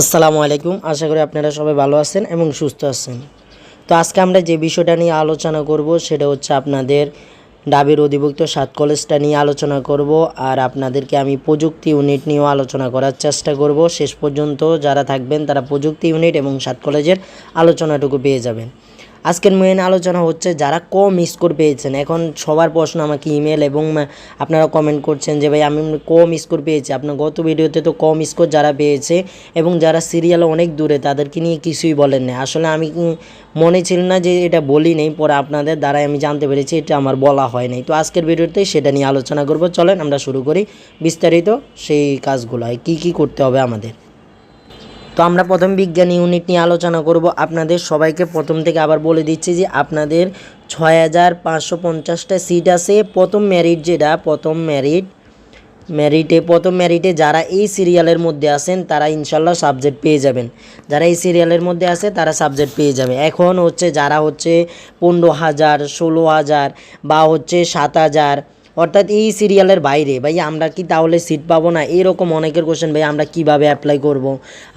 আসসালামু আলাইকুম। আশা করি আপনারা সবাই ভালো আছেন এবং সুস্থ আছেন। তো আজকে আমরা যে বিষয়টা নিয়ে আলোচনা করব সেটা হচ্ছে আপনাদের ডাবের অধিভুক্ত সাত কলেজটা নিয়ে আলোচনা করব আর আপনাদেরকে আমি প্রযুক্তি ইউনিট নিয়েও আলোচনা করার চেষ্টা করব। শেষ পর্যন্ত যারা থাকবেন তারা প্রযুক্তি ইউনিট এবং সাত কলেজের আলোচনাটুকু পেয়ে যাবেন। আজকের মেন আলোচনা হচ্ছে যারা কম স্কোর পেয়েছেন। এখন সবার প্রশ্ন আমাকে ইমেল এবং আপনারা কমেন্ট করছেন যে, ভাই, আমি কম স্কোর পেয়েছি। আপনার গত ভিডিওতে তো কম স্কোর যারা পেয়েছে এবং যারা সিরিয়ালে অনেক দূরে, তাদেরকে নিয়ে কিছুই বলেন না আসলে আমি মনে ছিল না যে এটা বলি নেই, পরে আপনাদের দ্বারাই আমি জানতে পেরেছি, এটা আমার বলা হয় নাই। তো আজকের ভিডিওতে সেটা নিয়ে আলোচনা করব। চলেন আমরা শুরু করি বিস্তারিত সেই কাজগুলো। হয় কী কী করতে হবে আমাদের? তো আমরা প্রথম বিজ্ঞান ইউনিট নিয়ে আলোচনা করব। আপনাদের সবাইকে প্রথম থেকে আবার বলে দিচ্ছি যে আপনাদের ছয় হাজার পাঁচশো পঞ্চাশটা সিট আছে। প্রথম মেরিট যেটা, প্রথম মেরিট মেরিটে প্রথম মেরিটে যারা এই সিরিয়ালের মধ্যে আছেন, তারা ইনশাল্লাহ সাবজেক্ট পেয়ে যাবেন। যারা এই সিরিয়ালের মধ্যে আছে, তারা সাবজেক্ট পেয়ে যাবে। এখন হচ্ছে যারা হচ্ছে পনেরো হাজার, ষোলো হাজার বা হচ্ছে সাত হাজার অর্থাৎ এই সিরিয়ালের বাইরে, ভাই, আমরা কি তাহলে সিট পাবো না এরকম অনেকের কোশ্চেন ভাই, আমরা কীভাবে অ্যাপ্লাই করব।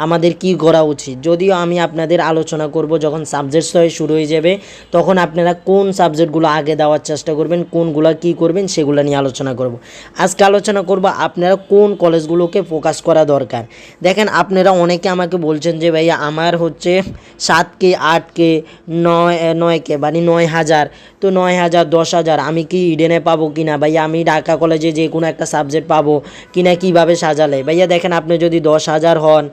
আমাদের কি করা উচিত যদিও আমি আপনাদের আলোচনা করব যখন সাবজেক্ট হয়ে শুরু হয়ে যাবে, তখন আপনারা কোন সাবজেক্টগুলো আগে দেওয়ার চেষ্টা করবেন, কোনগুলো কি করবেন সেগুলো নিয়ে আলোচনা করব। আজকে আলোচনা করব আপনারা কোন কলেজগুলোকে ফোকাস করা দরকার দেখেন, আপনারা অনেকে আমাকে বলছেন যে ভাই আমার হচ্ছে সাত কে আট কে নয় নয় কে মানে নয় হাজার তো নয় হাজার, দশ হাজার, আমি কি ইডেনে পাবো কি না ভাইয়া, আমি ঢাকা কলেজে যে কোনো একটা সাবজেক্ট পাবো কি না কীভাবে সাজালে? ভাইয়া, দেখেন আপনি যদি দশ হাজার হন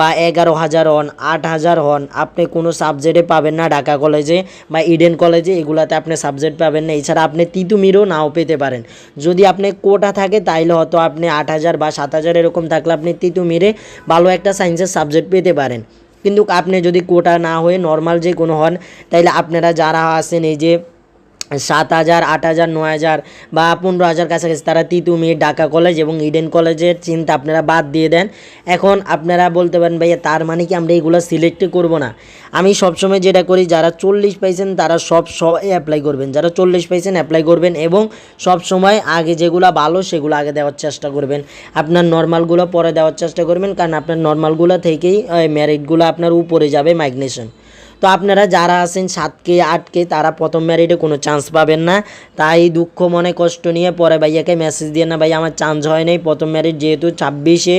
বা এগারো হাজার হন, আট হাজার হন, আপনি কোনো সাবজেক্টে পাবেন না ঢাকা কলেজে বা ইডেন কলেজে এগুলাতে আপনি সাবজেক্ট পাবেন না। এছাড়া আপনি তিতুমিরও নাও পেতে পারেন। যদি আপনি কোটা থাকে, তাইলে হয়তো আপনি আট হাজার বা সাত হাজার এরকম থাকলে আপনি তিতুমিরে ভালো একটা সায়েন্সের সাবজেক্ট পেতে পারেন। কিন্তু আপনি যদি কোটা না হয়ে নর্মাল যে কোনো হন, তাইলে আপনারা যারা আছেন এই যে সাত হাজার, আট হাজার, নয় হাজার বা পনেরো হাজার কাছাকাছি তারা তিতুমি, ঢাকা কলেজ এবং ইডেন কলেজের চিন্তা আপনারা বাদ দিয়ে দেন। এখন আপনারা বলতে পারেন, ভাইয়া, তার মানে কি আমরা এইগুলো সিলেক্টই করব না? আমি সবসময় যেটা করি, যারা চল্লিশ পাইছেন তারা সব সবাই অ্যাপ্লাই করবেন। যারা চল্লিশ পাইছেন অ্যাপ্লাই করবেন এবং সব সময় আগে যেগুলো ভালো সেগুলো আগে দেওয়ার চেষ্টা করবেন। আপনার নর্মালগুলো পরে দেওয়ার চেষ্টা করবেন, কারণ আপনার নর্মালগুলো থেকেই ম্যারিটগুলো আপনার উপরে যাবে মাইগ্নেশন তো আপনারা যারা আছেন সাতকে, আটকে, তারা প্রথম ম্যারিডে কোনো চান্স পাবেন না। তাই দুঃখ, মনে, কষ্ট নিয়ে পরে ভাইয়াকে মেসেজ দিয়ে না, ভাই, আমার চান্স হয় নাই। প্রথম ম্যারিট যেহেতু ছাব্বিশে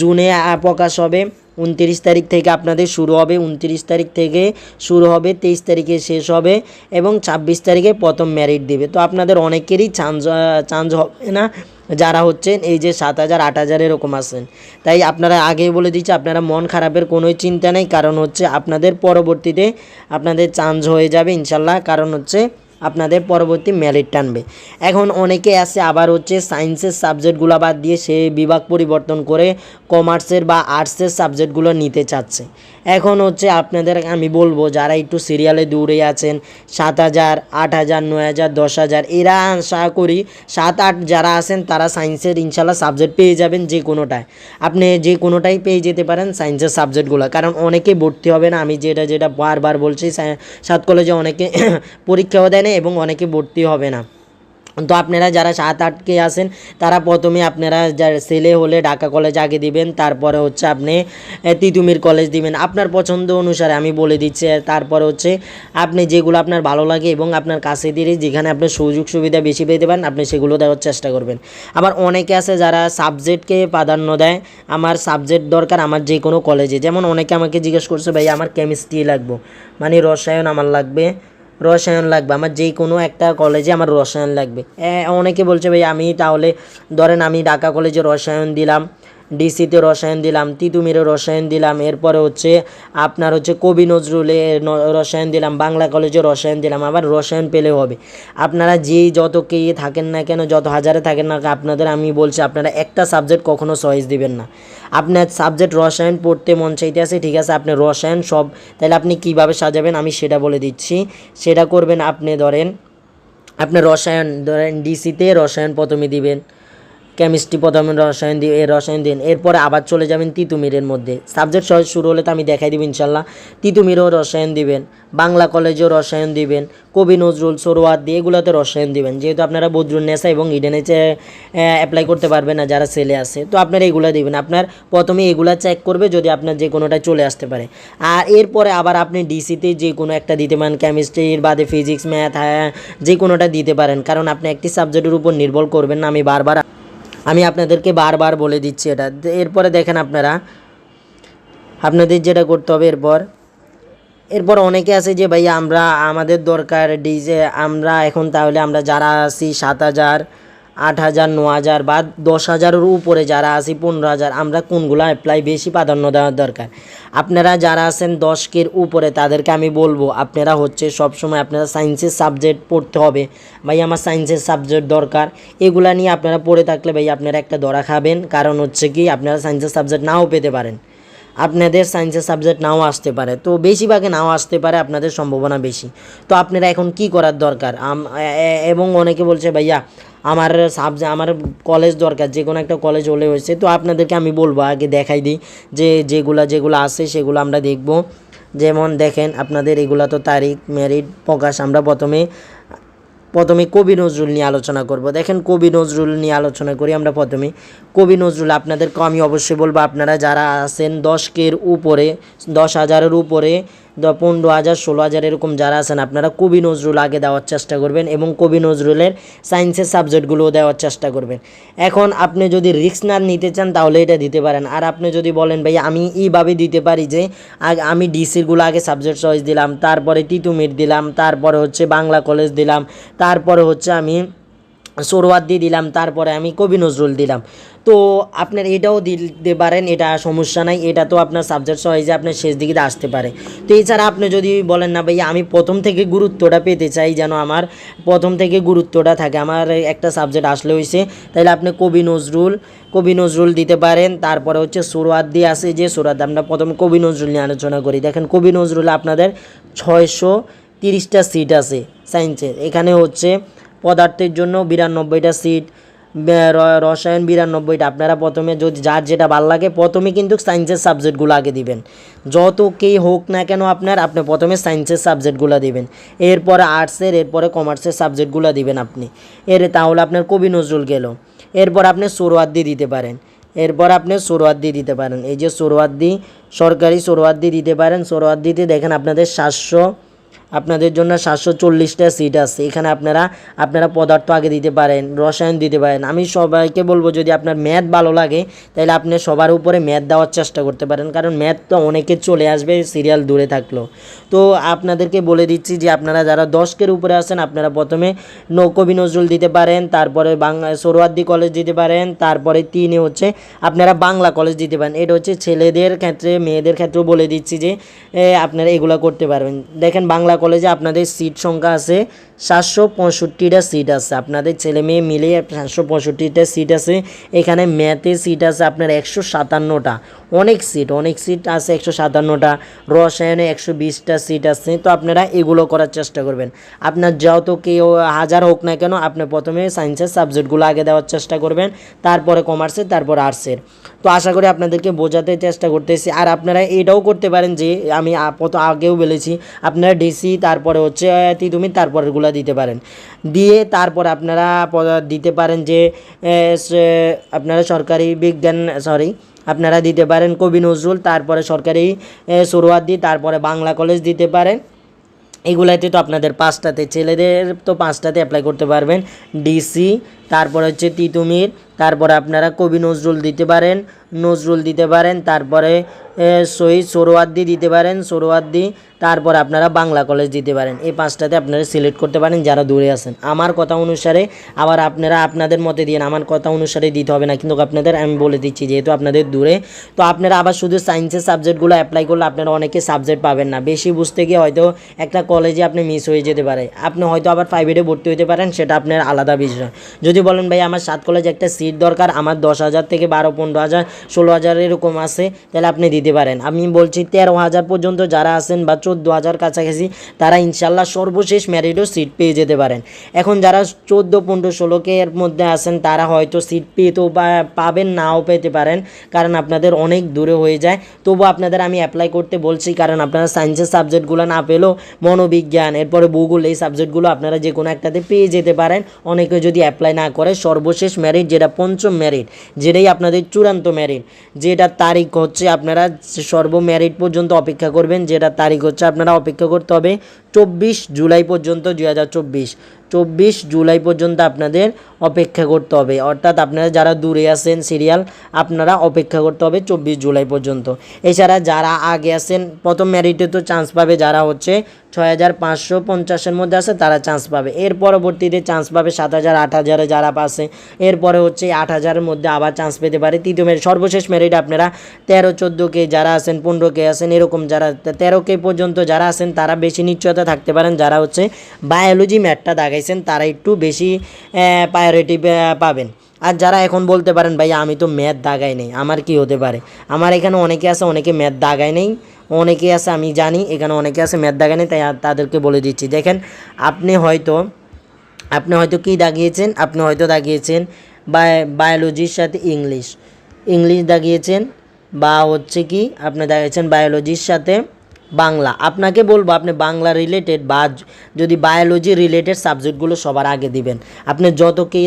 জুনে প্রকাশ হবে। উনত্রিশ তারিখ থেকে আপনাদের শুরু হবে। উনত্রিশ তারিখ থেকে শুরু হবে, তেইশ তারিখে শেষ হবে এবং ছাব্বিশ তারিখে প্রথম ম্যারিট দেবে। তো আপনাদের অনেকেরই চান্স চান্স হবে না। যারা হচ্ছেন, এই যে সাত হাজার, আট হাজার এরকম আছেন। তাই আপনারা আগেই বলে দিচ্ছি, আপনারা মন খারাপের কোনোই চিন্তা নেই, কারণ হচ্ছে আপনাদের পরবর্তীতে আপনাদের চান্স হয়ে যাবে ইনশাল্লাহ। কারণ হচ্ছে আপনাদের পরবর্তী মেরিট টানবে। এখন অনেকে আছে আবার হচ্ছে সায়েন্সের সাবজেক্টগুলো বাদ দিয়ে সে বিভাগ পরিবর্তন করে কমার্সের বা আর্টসের সাবজেক্টগুলো নিতে চাচ্ছে। এখন হচ্ছে আপনাদের আমি বলব, যারা একটু সিরিয়ালে দূরে আছেন, সাত হাজার, আট হাজার, নয় হাজার, দশ হাজার, এরা আশা করি সাত আট যারা আছেন তারা সায়েন্সের ইনশাল্লাহ সাবজেক্ট পেয়ে যাবেন যে কোনোটায়। আপনি যে কোনোটাই পেয়ে যেতে পারেন সায়েন্সের সাবজেক্টগুলো কারণ অনেকে ভর্তি হবে না, আমি যেটা যেটা বারবার বলছি সাত কলেজে অনেকে পরীক্ষাও দেয় এবং অনেকে ভর্তি হবে না। তো আপনারা যারা সাত আটকে আসেন তারা প্রথমে আপনারা যার ছেলে হলে ঢাকা কলেজ আগে দিবেন, তারপরে হচ্ছে আপনি তিতুমির কলেজ দিবেন। আপনার পছন্দ অনুসারে আমি বলে দিচ্ছি তারপরে হচ্ছে আপনি যেগুলো আপনার ভালো লাগে এবং আপনার কাছে দিয়ে যেখানে আপনার সুযোগ সুবিধা বেশি পেতে পারেন, আপনি সেগুলো দেওয়ার চেষ্টা করবেন। আবার অনেকে আছে যারা সাবজেক্টকে প্রাধান্য দেয়, আমার সাবজেক্ট দরকার আমার যে কোনো কলেজে যেমন অনেকে আমাকে জিজ্ঞেস করছে, ভাই, আমার কেমিস্ট্রি লাগবে। মানে রসায়ন আমার লাগবে। রসায়ন লাগবে। আমার যে কোনো একটা কলেজে আমার রসায়ন লাগবে। অনেকে বলছে, ভাই, আমি তাহলে, ধরেন আমি ঢাকা কলেজে রসায়ন দিলাম। ডিসিতে রসায়ন দিলাম, তিতুমিরে রসায়ন দিলাম, এরপরে হচ্ছে আপনার হচ্ছে কবি নজরুলে রসায়ন দিলাম, বাংলা কলেজে রসায়ন দিলাম, আবার রসায়ন পেলেও হবে। আপনারা যেই যত কে থাকেন না কেন, যত হাজারে থাকেন না, আপনাদের আমি বলছি, আপনারা একটা সাবজেক্ট কখনো চয়েস দিবেন না। আপনার সাবজেক্ট রসায়ন পড়তে মন চাইতে আছে, ঠিক আছে, আপনি রসায়ন সব, তাহলে আপনি কীভাবে সাজাবেন, আমি সেটা বলে দিচ্ছি। সেটা করবেন, আপনি ধরেন, আপনি রসায়ন, ধরেন ডিসিতে রসায়ন প্রথমে দিবেন। কেমিস্ট্রি প্রথমে রসায়ন দিয়ে এ রসায়ন দিন। এরপরে আবার চলে যাবেন তিতুমিরের মধ্যে। সাবজেক্ট সহজ শুরু হলে তো আমি দেখাই দিব ইনশাল্লাহ। তিতুমিরও রসায়ন দিবেন, বাংলা কলেজেও রসায়ন দিবেন, কবি নজরুল সরোয়ার দিয়ে এগুলোতে রসায়ন দিবেন। যেহেতু আপনারা বদরুল নেশা এবং ইডেনে অ্যাপ্লাই করতে পারবেন না যারা ছেলে আছে, তো আপনারা এগুলো দিবেন। আপনার প্রথমে এগুলা চেক করবে যদি আপনার যে কোনোটা চলে আসতে পারে। আর এরপরে আবার আপনি ডিসিতে যে কোনো একটা দিতে পারেন কেমিস্ট্রির বাদে ফিজিক্স ম্যাথ হ্যাঁ যে কোনোটা দিতে পারেন। কারণ আপনি একটি সাবজেক্টের উপর নির্ভর করবেন না, আমি বারবার আমি আপনাদেরকে বারবার বলে দিচ্ছি এটা। এরপরে দেখেন আপনারা, আপনাদের যেটা করতে হবে এরপর এরপর অনেকে আছে যে ভাই আমরা, আমাদের দরকার ডিজে, আমরা এখন তাহলে আমরা যারা আছি সাত হাজার আট হাজার ন হাজার বা দশ হাজারের উপরে যারা আছি, পনেরো হাজার, আমরা কোনগুলো অ্যাপ্লাই বেশি প্রাধান্য দেওয়ার দরকার? আপনারা যারা আছেন দশকের উপরে, তাদেরকে আমি বলব, আপনারা হচ্ছে সবসময় আপনারা সায়েন্সের সাবজেক্ট পড়তে হবে। ভাই, আমার সায়েন্সের সাবজেক্ট দরকার। এগুলা নিয়ে আপনারা পড়ে থাকলে ভাই, আপনারা একটা ধরা খাবেন। কারণ হচ্ছে কি, আপনারা সায়েন্সের সাবজেক্ট নাও পেতে পারেন। আপনাদের সায়েন্সের সাবজেক্ট নাও আসতে পারে। তো বেশিরভাগে নাও আসতে পারে, আপনাদের সম্ভাবনা বেশি। তো আপনারা এখন কি করার দরকার? এবং অনেকে বলছে, ভাইয়া আমার সাবজেক্ট আমার কলেজ দরকার, যে কোনো একটা কলেজ হলে হয়েছে। তো আপনাদেরকে আমি বলব, আগে দেখাই দিই যে যেগুলা, যেগুলো আছে, সেগুলো আমরা দেখব। যেমন দেখেন, আপনাদের এগুলা তো তারিখ মেরিট প্রকাশ, আমরা প্রথমে প্রথমে কবি নজরুল নিয়ে আলোচনা করব। দেখেন, কবি নজরুল নিয়ে আলোচনা করি আমরা প্রথমে। কবি নজরুল, আপনাদেরকে আমি অবশ্যই বলব, আপনারা যারা আছেন দশকের উপরে, দশ হাজারের উপরে পনেরো, হাজার, ষোলো হাজার এরকম যারা আছেন, আপনারা কবি নজরুল আগে দেওয়ার চেষ্টা করবেন এবং কবি নজরুলের সায়েন্সের সাবজেক্টগুলোও দেওয়ার চেষ্টা করবেন। এখন আপনি যদি রিক্স না নিতে চান, তাহলে এটা দিতে পারেন। আর আপনি যদি বলেন, ভাই, আমি এইভাবে দিতে পারি যে আমি ডিসিরগুলো আগে সাবজেক্ট চয়েস দিলাম, তারপরে তিতুমির দিলাম, তারপরে হচ্ছে বাংলা কলেজ দিলাম, তারপরে হচ্ছে আমি সোরওয়াত দিয়ে দিলাম, তারপরে আমি কবি নজরুল দিলাম। তো আপনার এটাও দিতে পারেন, এটা সমস্যা নাই, এটা তো আপনার সাবজেক্ট সহজে আপনার শেষ দিকে আসতে পারে। তো এছাড়া আপনি যদি বলেন না, ভাইয়া, আমি প্রথম থেকে গুরুত্বটা পেতে চাই যেন আমার প্রথম থেকে গুরুত্বটা থাকে, আমার একটা সাবজেক্ট আসলে হয়েছে তাহলে আপনি কবি নজরুল কবি নজরুল দিতে পারেন, তারপরে হচ্ছে সুরওয়াত দিয়ে আছে যে সুরাত আমরা প্রথমে কবি নজরুল নিয়ে আলোচনা করি। দেখেন, কবি নজরুল আপনাদের ছয়শো তিরিশটা সিট আছে সায়েন্সের এখানে হচ্ছে পদার্থের জন্য বিরানব্বইটা সিট রসায়ন বিরানব্বইটা। আপনারা প্রথমে যদি যার যেটা ভালো লাগে, প্রথমে কিন্তু সায়েন্সের সাবজেক্টগুলো আগে দিবেন। যত কেই হোক না কেন আপনার, আপনি প্রথমে সায়েন্সের সাবজেক্টগুলো দিবেন। এরপরে আর্টসের, এরপরে কমার্সের সাবজেক্টগুলো দিবেন আপনি। এর তাহলে আপনার কবি নজরুল গেল। এরপর আপনি সোরওয়াদ্দি দিতে পারেন। এরপর আপনি সোরওয়াদ্দি দিতে পারেন। এই যে সোরওয়াদ্দি সরকারি সোরওয়াদ্দি দিতে পারেন। সোরওয়াদ্দিতে দেখেন আপনাদের সাতশো আপনাদের জন্য সাতশো চল্লিশটা সিট আছে। এখানে আপনারা আপনারা পদার্থ আগে দিতে পারেন, রসায়ন দিতে পারেন। আমি সবাইকে বলব, যদি আপনার ম্যাথ ভালো লাগে, তাহলে আপনি সবার উপরে ম্যাথ দেওয়ার চেষ্টা করতে পারেন। কারণ ম্যাথ তো অনেকে চলে আসবে সিরিয়াল দূরে থাকল। তো আপনাদেরকে বলে দিচ্ছি যে, আপনারা যারা দশকের উপরে আছেন, আপনারা প্রথমে নৌকবি নজরুল দিতে পারেন, তারপরে বাংলা সোরওয়ার্দি কলেজ দিতে পারেন, তারপরে তিনে হচ্ছে, আপনারা বাংলা কলেজ দিতে পারেন। এটা হচ্ছে ছেলেদের ক্ষেত্রে, মেয়েদের ক্ষেত্রেও বলে দিচ্ছি যে আপনারা এগুলো করতে পারবেন। দেখেন বাংলা কলেজে আপনাদের সিট সংখ্যা আছে সাতশো পঁয়ষট্টিটা সিট আছে। আপনাদের ছেলে মেয়ে মিলে সাতশো পঁয়ষট্টিটা সিট আছে। এখানে ম্যাথে সিট আছে আপনার একশো সাতান্নটা। অনেক সিট অনেক সিট আছে, একশো সাতান্নটা, রসায়নে একশো বিশটা সিট আছে, তো আপনারা এগুলো করার চেষ্টা করবেন। আপনার যত কেউ হাজার হোক না কেন, আপনি প্রথমে সায়েন্সের সাবজেক্টগুলো আগে দেওয়ার চেষ্টা করবেন, তারপরে কমার্সের তারপর আর্টসের তো আশা করি আপনাদেরকে বোঝাতে চেষ্টা করতেছি, আর আপনারা এটাও করতে পারেন যে, আমি আপাতত আগেও বলেছি, আপনারা ডিসি তারপরে হচ্ছে তিতুমি তারপরেরগুলো দিতে পারেন। দিয়ে তারপর আপনারা দিতে পারেন যে আপনারা সরকারি বিজ্ঞান সরি আপনারা দিতে পারেন কবি নজরুল, তারপরে সরকারি সরোয়ার্দি, তারপরে বাংলা কলেজ দিতে পারেন। এগুলাতে তো আপনাদের পাঁচটাতে, ছেলেদের তো পাঁচটাতে অ্যাপ্লাই করতে পারবেন। ডিসি, তারপর হচ্ছে তিতুমির, তারপরে আপনারা কবি নজরুল দিতে পারেন। নজরুল দিতে পারেন, তারপরে শহীদ সোরোয়াদ্দি দিতে পারেন সোরোয়াদ্দি তারপর আপনারা বাংলা কলেজ দিতে পারেন। এই পাঁচটাতে আপনারা সিলেক্ট করতে পারেন যারা দূরে আছেন। আমার কথা অনুসারে, আবার আপনারা আপনাদের মতে দিয়ে আমার কথা অনুসারে দিতে হবে না। কিন্তু আপনাদের, আমি বলে দিচ্ছি, যেহেতু আপনাদের দূরে, তো আপনারা আবার শুধু সায়েন্সের সাবজেক্টগুলো অ্যাপ্লাই করলে আপনারা অনেকে সাবজেক্ট পাবেন না। বেশি বুঝতে গিয়ে হয়তো একটা কলেজে আপনি মিস হয়ে যেতে পারে। আপনি হয়তো আবার প্রাইভেটে ভর্তি হতে পারেন, সেটা আপনার আলাদা বিষয়। যদি বলেন, ভাই, আমার সাত কলেজে একটা সিট দরকার, আমার দশ হাজার থেকে বারো, পনেরো হাজার ষোলো হাজার এরকম আছে, তাহলে আপনি দিতে পারেন। আমি বলছি তেরো হাজার পর্যন্ত যারা আছেন বা চোদ্দ হাজার কাছাকাছি, তারা ইনশাল্লাহ সর্বশেষ ম্যারিডও সিট পেয়ে যেতে পারেন। এখন যারা চোদ্দ, পনেরো ষোলোকে এর মধ্যে আছেন, তারা হয়তো সিট পেতেও পাবেন, নাও পেতে পারেন, কারণ আপনাদের অনেক দূরে হয়ে যায়। তবু আপনাদের আমি অ্যাপ্লাই করতে বলছি, কারণ আপনারা সায়েন্সের সাবজেক্টগুলো না পেলেও মনোবিজ্ঞান, এরপরে ভূগোল এই সাবজেক্টগুলো আপনারা যে কোনো একটাতে পেয়ে যেতে পারেন। অনেকে যদি অ্যাপ্লাই না করে, সর্বশেষ ম্যারিট যেটা পঞ্চম মেরিট যেটাই আপনাদের চূড়ান্ত মেরিট যেটা তারিখ হচ্ছে আপনারা সর্ব মেরিট পর্যন্ত অপেক্ষা করবেন যেটা তারিখ হচ্ছে আপনারা অপেক্ষা করতে হবে চব্বিশ জুলাই পর্যন্ত দুই হাজার চব্বিশ। চব্বিশ জুলাই পর্যন্ত আপনাদের অপেক্ষা করতে হবে। অর্থাৎ আপনারা যারা দূরে আছেন সিরিয়াল আপনারা অপেক্ষা করতে হবে চব্বিশ জুলাই পর্যন্ত। এছাড়া যারা আগে আছেন, প্রথম মেরিটে তো চান্স পাবে যারা হচ্ছে ছয় হাজার পাঁচশো পঞ্চাশের মধ্যে আছে, তারা চান্স পাবে। এর পরবর্তীতে চান্স পাবে সাত হাজার, আট হাজারে যারা পাচ্ছে এরপরে হচ্ছে আট হাজারের মধ্যে আবার চান্স পেতে পারে। তৃতীয় মেরিট সর্বশেষ মেরিট আপনারা তেরো, চোদ্দ কে যারা আছেন, পনেরো কে আছেন, এরকম যারা, তেরো কে পর্যন্ত যারা আছেন, তারা বেশি নিশ্চয়তা থাকতে পারেন, যারা হচ্ছে বায়োলজি ম্যাটটা দাগাইছেন, তারা একটু বেশি প্রায়োরিটি পাবেন। আর যারা এখন বলতে পারেন, ভাই, আমি তো ম্যাথ দাগাই নেই, আমার কি হতে পারে? আমার এখানে অনেকে আছে, অনেকে ম্যাথ দাগায় নেই, অনেকে আছে, আমি জানি, এখানে অনেকে আছে ম্যাথ দাগায় নেই, তাই তাদেরকে বলে দিচ্ছি। দেখেন, আপনি হয়তো আপনি হয়তো কী দাগিয়েছেন? আপনি হয়তো দাগিয়েছেন বায়োলজির সাথে ইংলিশ ইংলিশ দাগিয়েছেন বা হচ্ছে কি, আপনি দাগিয়েছেন বায়োলজির সাথে বাংলা। আপনাকে বলব, আপনি বাংলা রিলেটেড বা যদি বায়োলজি রিলেটেড সাবজেক্টগুলো সবার আগে দিবেন। আপনি যত কি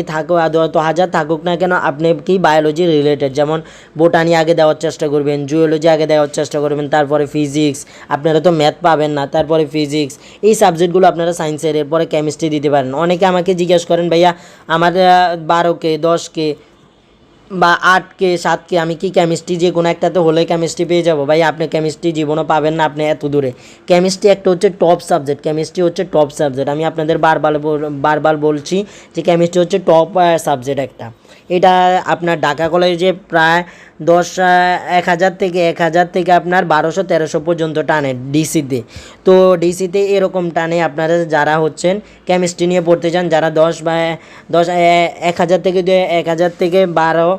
আর যত হাজার থাকুক না কেন, আপনি কি বায়োলজি রিলেটেড যেমন বোটানি আগে দেওয়ার চেষ্টা করবেন জুওলজি আগে দেওয়ার চেষ্টা করবেন, তারপরে ফিজিক্স আপনারা তো ম্যাথ পাবেন না, তারপরে ফিজিক্স এই সাবজেক্টগুলো আপনারা সায়েন্সের এরপরে কেমিস্ট্রি দিতে পারেন। অনেকে আমাকে জিজ্ঞেস করেন, ভাইয়া, আমার বারোকে দশকে বা আটকে, সাতকে, আমি কি কেমিস্ট্রি যে কোনো একটাতে হলে কেমিস্ট্রি পেয়ে যাব। ভাই, আপনি কেমিস্ট্রি জীবনও পাবেন না আপনি এত দূরে। কেমিস্ট্রি একটা হচ্ছে টপ সাবজেক্ট কেমিস্ট্রি হচ্ছে টপ সাবজেক্ট আমি আপনাদের বারবার বারবার বলছি যে কেমিস্ট্রি হচ্ছে টপ সাবজেক্ট একটা। এটা আপনার ঢাকা কলেজে প্রায় দশ এক হাজার থেকে, এক হাজার থেকে আপনার বারোশো, তেরোশো পর্যন্ত টানে ডিসিতে তো। ডিসিতে এরকম টানে আপনারা যারা হচ্ছেন কেমিস্ট্রি নিয়ে পড়তে চান, যারা দশ বা, দশ এক হাজার থেকে এক হাজার থেকে বারো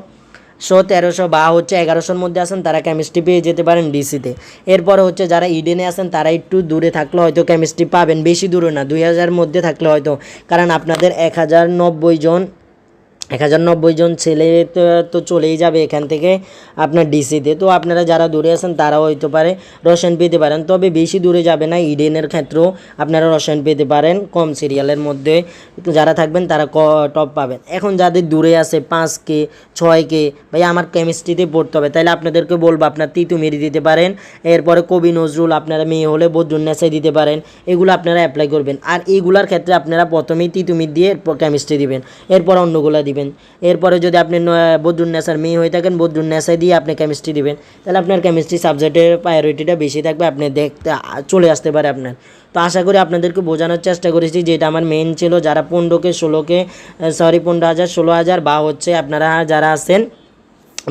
শো তেরোশো বা হচ্ছে এগারোশোর মধ্যে আসেন তারা কেমিস্ট্রি পেয়ে যেতে পারেন ডিসিতে এরপর হচ্ছে যারা ইডেনে আসেন তারা একটু দূরে থাকলে হয়তো কেমিস্ট্রি পাবেন। বেশি দূরে না, দুই হাজার মধ্যে থাকলে হয়তো। কারণ আপনাদের এক হাজার নব্বই জন এক হাজার নব্বই জন ছেলে তো চলেই যাবে এখান থেকে আপনার ডিসিতে তো। আপনারা যারা দূরে আছেন, তারাও হইতে পারে রসায়ন পেতে পারেন। তবে বেশি দূরে যাবে না, ইডেনের ক্ষেত্রেও আপনারা রসায়ন পেতে পারেন কম সিরিয়ালের মধ্যে। যারা থাকবেন, তারা ক, টপ পাবেন। এখন যাদের দূরে আছে, পাঁচ কে, ছয় কে, ভাই আমার কেমিস্ট্রিতে পড়তে হবে। তাহলে আপনাদেরকে বলব, আপনার তিতু তিতুমিরি দিতে পারেন। এরপরে কবি নজরুল, আপনারা মেয়ে হলে বদ্রুন্যাসাই দিতে পারেন। এগুলো আপনারা অ্যাপ্লাই করবেন। আর এইগুলার ক্ষেত্রে আপনারা প্রথমেই তিতুমির দিয়ে কেমিস্ট্রি দিবেন। এরপর অন্যগুলো দিবেন। এরপরে যদি আপনি বদ্রুন্যাসার মেয়ে হয়ে থাকেন বদ্রুন্যাসাই দিয়ে আপনি কেমিস্ট্রি দিবেন। তাহলে আপনার কেমিস্ট্রি সাবজেক্টের প্রায়োরিটিটা বেশি থাকবে, আপনি দেখতে চলে আসতে পারে আপনার। তো আশা করি আপনাদেরকে বোঝানোর চেষ্টা করেছি যেটা আমার মেন ছিল। যারা পনেরোকে ষোলোকে সরি পনেরো হাজার, ষোলো হাজার বা হচ্ছে আপনারা যারা আছেন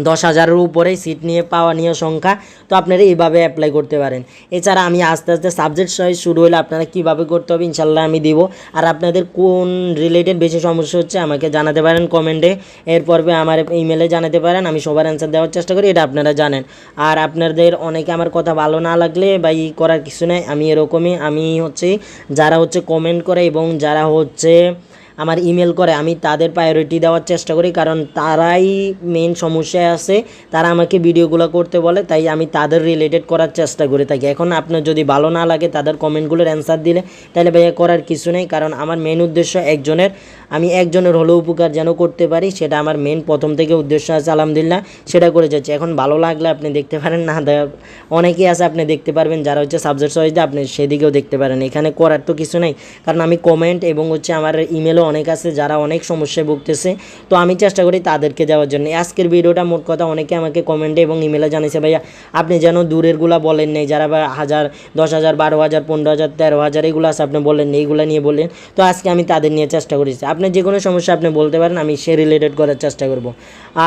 দশ হাজারের উপরে সিট নিয়ে পাওয়া নিয়ে সংখ্যা, তো আপনারা এইভাবে অ্যাপ্লাই করতে পারেন। এছাড়া আমি আস্তে আস্তে সাবজেক্ট সহ শুরু হলে আপনারা কীভাবে করতে হবে ইনশাল্লাহ আমি দিব। আর আপনাদের কোন রিলেটেড বেশি সমস্যা হচ্ছে আমাকে জানাতে পারেন কমেন্টে এরপর আমার ইমেলে জানাতে পারেন, আমি সবার অ্যান্সার দেওয়ার চেষ্টা করি, এটা আপনারা জানেন। আর আপনাদের অনেকে আমার কথা ভালো না লাগলে বা ই করার কিছু নেই, আমি এরকমই, আমি হচ্ছে যারা হচ্ছে কমেন্ট করে এবং যারা হচ্ছে আমার ইমেল করে, আমি তাদের প্রায়োরিটি দেওয়ার চেষ্টা করি, কারণ তারাই মেন সমস্যায় আছে, তারা আমাকে ভিডিওগুলো করতে বলে, তাই আমি তাদের রিলেটেড করার চেষ্টা করে থাকি। এখন আপনার যদি ভালো না লাগে, তাদের কমেন্টগুলোর অ্যান্সার দিলে, তাহলে ভাইয়া করার কিছু নেই, কারণ আমার মেন উদ্দেশ্য একজনের, আমি একজনের হলেও উপকার যেন করতে পারি, সেটা আমার মেন প্রথম থেকে উদ্দেশ্য আছে, আলহামদুলিল্লাহ, সেটা করে যাচ্ছে। এখন ভালো লাগলে আপনি দেখতে পারেন, না অনেকেই আছে, আপনি দেখতে পারবেন, যারা হচ্ছে সাবজেক্ট সহিত আপনি সেদিকেও দেখতে পারেন। এখানে করার তো কিছু নেই, কারণ আমি কমেন্ট এবং হচ্ছে আমার ইমেলও অনেক আছে, যারা অনেক সমস্যায় ভুগতেছে। তো আমি চেষ্টা করি তাদেরকে দেওয়ার জন্য। আজকের ভিডিওটা মোট কথা অনেকে আমাকে কমেন্টে এবং ইমেলে জানিয়েছে, ভাইয়া, আপনি যেন দূরেরগুলা বলেন নেই, যারা হাজার, দশ হাজার, বারো হাজার, পনেরো হাজার, তেরো হাজার, এগুলো আছে, আপনি বললেন নেই, এগুলো নিয়ে বললেন তো আজকে আমি তাদের নিয়ে চেষ্টা করেছি আপনি যে কোনো সমস্যা আপনি বলতে পারেন, আমি সে রিলেটেড করার চেষ্টা করব।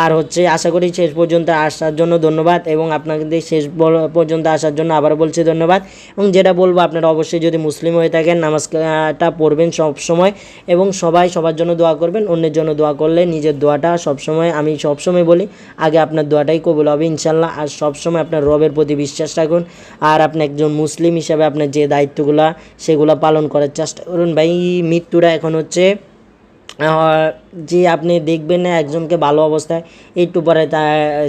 আর হচ্ছে, আশা করি শেষ পর্যন্ত আসার জন্য ধন্যবাদ এবং আপনাদের শেষ পর্যন্ত আসার জন্য আবার বলছি ধন্যবাদ। এবং যেটা বলব, আপনারা অবশ্যই যদি মুসলিম হয়ে থাকেন, নামাজটা পড়বেন সব সময় এবং সবাই সবার জন্য দোয়া করবেন, অন্যের জন্য দোয়া করলে নিজের দোয়াটা সবসময়, আমি সবসময় বলি, আগে আপনার দোয়াটাই কবুল হবে, ইনশাল্লাহ, আর সবসময় আপনার রবের প্রতি বিশ্বাস রাখুন। আর আপনি একজন মুসলিম হিসাবে আপনার যে দায়িত্বগুলা, সেগুলো পালন করার চেষ্টা করুন। ভাই, মৃত্যুটা এখন হচ্ছে যে আপনি দেখবেন না একজনকে ভালো অবস্থায় একটু পরে তা,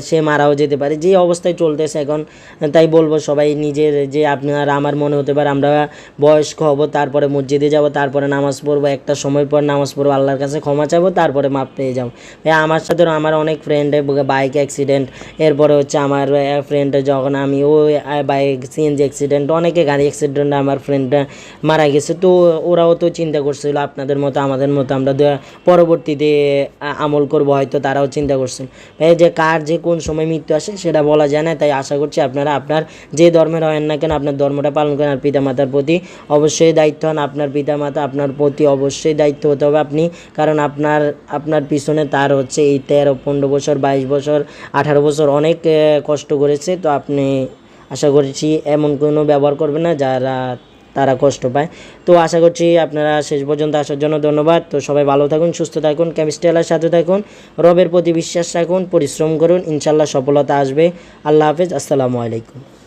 সে মারাও যেতে পারে। যে অবস্থায় চলতেছে এখন, তাই বলব সবাই নিজের যে আপনার, আমার মনে হতে পারে আমরা বয়স্ক হব, তারপরে মসজিদে যাব, তারপরে নামাজ পড়ব, একটা সময় পর নামাজ পড়ব, আল্লাহর কাছে ক্ষমা চাইব, তারপরে মাপ পেয়ে যাব। আমার সাথে আমার অনেক ফ্রেন্ড বাইক অ্যাক্সিডেন্ট এরপরে হচ্ছে আমার ফ্রেন্ড যখন আমি ও বাইক সিএনজি অ্যাক্সিডেন্ট অনেকে গাড়ি অ্যাক্সিডেন্ট আমার ফ্রেন্ড মারা গেছে। তো ওরাও তো চিন্তা করছিল, আপনাদের মতো, আমাদের মতো আমরা দে- পরবর্তীতে আমল করব, হয়তো তারাও চিন্তা করছেন। এই যে কার যে কোন সময় মৃত্যু আসে সেটা বলা যায় না, তাই আশা করছি আপনারা, আপনার যে ধর্মের হয় না কেন, আপনার ধর্মটা পালন করেন, আর পিতামাতার প্রতি অবশ্যই দায়িত্ব হন, আপনার পিতামাতা আপনার প্রতি অবশ্যই দায়িত্ব হতে হবে আপনি, কারণ আপনার আপনার পিছনে তার হচ্ছে এই তেরো, পনেরো বছর, বাইশ বছর, আঠারো বছর অনেক কষ্ট করেছে, তো আপনি আশা করছি এমন কোনো ব্যবহার করবেন না, যারা তারা কষ্ট পায়। তো আশা করছি আপনারা শেষ পর্যন্ত আসার জন্য ধন্যবাদ। তো সবাই ভালো থাকুন, সুস্থ থাকুন কেমিস্ট্রিয়ালার সাথে থাকুন, রবের প্রতি বিশ্বাস রাখুন, পরিশ্রম করুন। ইনশাল্লাহ সফলতা আসবে। আল্লাহ হাফেজ, আসসালামু আলাইকুম।